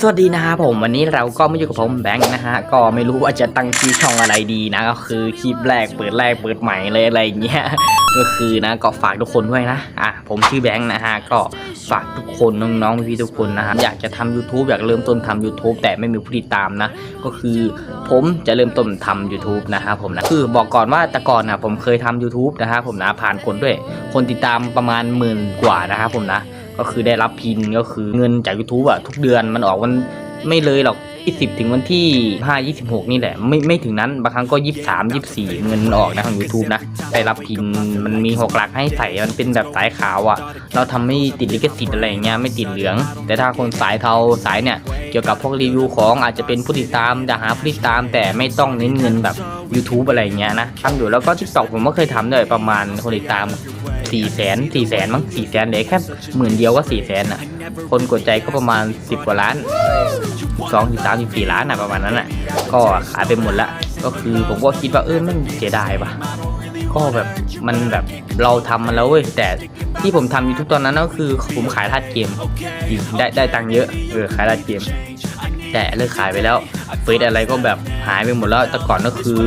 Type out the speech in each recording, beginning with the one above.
สวัสดีนะครับผมวันนี้เราก็มาอยู่กับผมแบงค์นะฮะก็ไม่รู้ว่าจะตั้งชื่อช่องอะไรดีนะก็คือคลิปแรกเปิดแรกเปิดใหม่เลยอะไรอย่างเงี้ยก็คือนะก็ฝากทุกคนด้วยนะอะผมชื่อแบงค์นะฮะก็ฝากทุกคนน้องๆพี่ๆทุกคนนะฮะอยากจะทำ YouTube อยากเริ่มต้นทำ YouTube แต่ไม่มีผู้ติดตามนะ ก็คือผมจะเริ่มต้นทำ YouTube นะครับผมนะคือบอกก่อนว่าแต่ก่อนนะผมเคยทำ YouTube นะครับผมนะผ่านคนด้วย คนติดตามประมาณหมื่นกว่านะครับผมนะ ก็คือได้รับพินก็คือเงินจาก YouTube อะทุกเดือนมันออกวันไม่เลยหรอก 20ถึงวันที่5 26นี่แหละ ไม่ไม่ถึงนั้นบางครั้งก็23 24เงินออกนะของ YouTube นะได้รับพินมันมี6หลักให้ใส่มันเป็นแบบสายขาวอะเราทำไม่ติดลิขสิทธิ์อะไรเงี้ยไม่ติดเหลือง แต่ถ้าคนสายเทาสายเนี่ยเกี่ยวกับพวกรีวิวของอาจจะเป็นผู้ติดตามจะหาผู้ติดตามแต่ไม่ต้องเน้นเงินแบบ YouTube อะไรเงี้ยนะทำอยู่แล้วก็ TikTok ผมก็เคยทำด้วยประมาณคนติดตามสี่แสนสี่แสนมั้งสี่แสนเลือแค่หมื่นเดียวก็สี่แสนอะ คนกดใจก็ประมาณสิบกว่าล้านสองสามสิบสี่ล้านอะประมาณนั้นอะก็ขายไปหมดละก็คือผมก็คิดว่าเออมันเสียดายปะก็แบบมันแบบเราทำมันแล้วเว้ยแต่ที่ผมทำยูทูบตอนนั้นก็คือผมขายทาสเกมจริงได้ได้ตังค์เยอะเออขายทาสเกม แต่เลิกขายไปแล้วเฟซอะไรก็แบบหายไปหมดแล้วแต่ก่อนก็คือ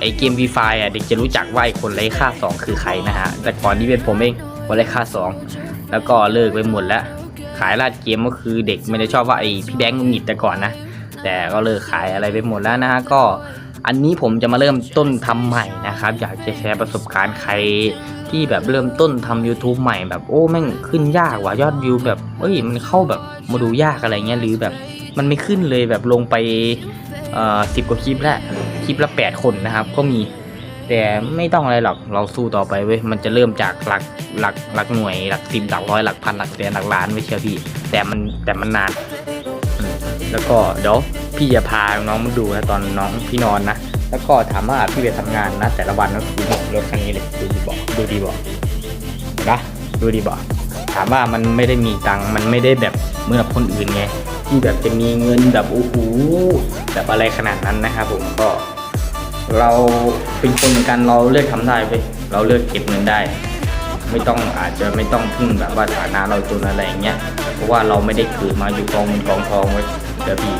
ไอเกม v ีไฟอะเด็กจะรู้จักว่าไอคนไร้ค่า 2 คือใครนะฮะแต่ก่อนนี่เป็นผมเองคนไร้ค่า 2 แล้วก็เลิกไปหมดแล้ว ขายลาดเกมก็คือเด็กไม่ได้ชอบว่าไอพี่แบงค์หงิดแต่ก่อนนะ แต่ก็เลิกขายอะไรไปหมดแล้วนะฮะก็อันนี้ผมจะมาเริ่มต้นทำใหม่นะครับ อยากจะแชร์ประสบการณ์ใครที่แบบเริ่มต้นทำ YouTube ใหม่แบบโอ้แม่งขึ้นยากว่ะยอดวิวแบบเอ้ยมันเข้าแบบมาดูยากอะไรเงี้ยหรือแบบมันไม่ขึ้นเลยแบบลงไปเอ่อสิบกว่าคลิปแล้วคลิปละแปดคนนะครับ ก็มี แต่ไม่ต้องอะไรหรอกเราสู้ต่อไปเว้ยมันจะเริ่มจากหลักหลักหลักหน่วยหลักสิบหลักร้อยหลักพันหลักแสนหลักล้านไม่เชื่อพี่แต่มันแต่มันนาน แล้วก็เดี๋ยวพี่จะพาน้องมาดูนะตอนน้องพี่นอนนะแล้วก็ถามว่าพี่ไปทำงานนะ แต่ละวันก็คือรถคันนี้เลยดูดีบอกดูดีบอกนะดูดีบอกถามว่ามันไม่ได้มีตังค์มันไม่ได้แบบเหมื่อนกับคนอื่นไงที่แบบจะมีเงินแบบโอ้โหแบบอะไรขนาดนั้นนะครับผมก็ เราเป็นคนเหมือนกันเราเลือกทำได้เว้ยเราเลือกเก็บเงินได้ ไม่ต้องอาจจะไม่ต้องพึ่งแบบว่าฐานะเราจนอะไรอย่างเงี้ยเพราะว่าเราไม่ได้เกิดมาอยู่กองเงินกองทองไว้ยเดี๋ยวพี่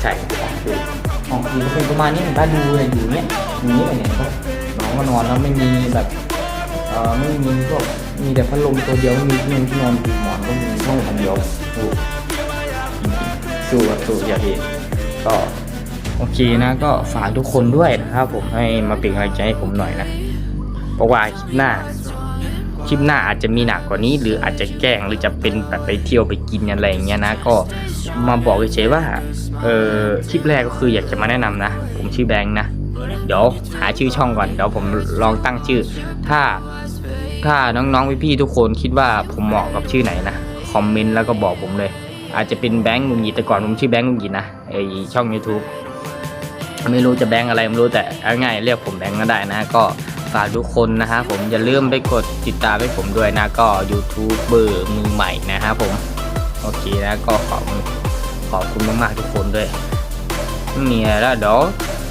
ใช่ดูห้องพี่ก็เป็นประมาณนี้เห็นป่ะดูเลยอยู่เนี้ยอย่างนี้เลยเนี่ยก็น้องก็นอนแล้วไม่มีแบบเออไม่มีพวกมีแต่พัดลมตัวเดียวไม่มีที่นอนที่นอนมีหมอนก็มีห้องอันเดียวโอ้สู้ครับสู้อย่าพี่ก็ โอเคนะก็ฝากทุกคนด้วยนะครับผมให้มาเป็นกำลังใจให้ผมหน่อยนะเพราะว่าคลิปหน้าคลิปหน้าอาจจะมีหนักกว่านี้ หรืออาจจะแกล้งหรือจะเป็นแบบไปเที่ยวไปกินอะไรอย่างเงี้ยนะ ก็มาบอกเฉยๆว่าเออคลิปแรกก็คืออยากจะมาแนะนำนะ ผมชื่อแบงค์นะ เดี๋ยวหาชื่อช่องก่อนเดี๋ยวผมลองตั้งชื่อ ถ้าถ้าน้องๆพี่ๆทุกคนคิดว่าผมเหมาะกับชื่อไหนนะคอมเมนต์แล้วก็บอกผมเลย อาจจะเป็นแบงค์ลุงหยีแต่ก่อนผมชื่อแบงค์ลุงหยีนะไอช่อง YouTube ไม่รู้จะแบงค์อะไรไม่รู้แต่เอาง่ายเรียกผมแบงค์ก็ได้นะ ก็ฝากทุกคนนะฮะผมอย่าลืมไปกดติดตามให้ผมด้วยนะ ก็ยูทูบเบอร์มือใหม่นะฮะผมโอเคนะก็ขอบขอบคุณมากๆทุกคนด้วยไม่มีอะไรแล้วเดี๋ยว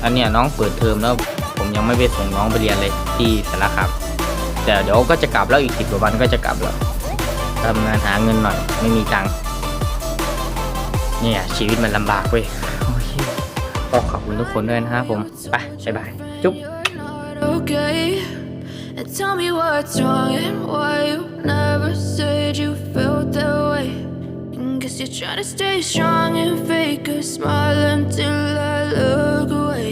อันเนี้ยน้องเปิดเทอมแล้วผมยังไม่ไปส่งน้องไปเรียนเลยที่สารคามแต่เดี๋ยวก็จะกลับแล้วอีกสิบกว่าวันก็จะกลับแล้วทำงานหาเงินหน่อยไม่มีตังค์เนี่ยชีวิตมันลำบากเว้ย ก็ขอบคุณทุกคนด้วยนะครับผม ไปบ๊ายบาย จุ๊บ And tell me what's wrong and why you never said you felt that way. And guess you're trying to stay strong and fake a smile until I look away.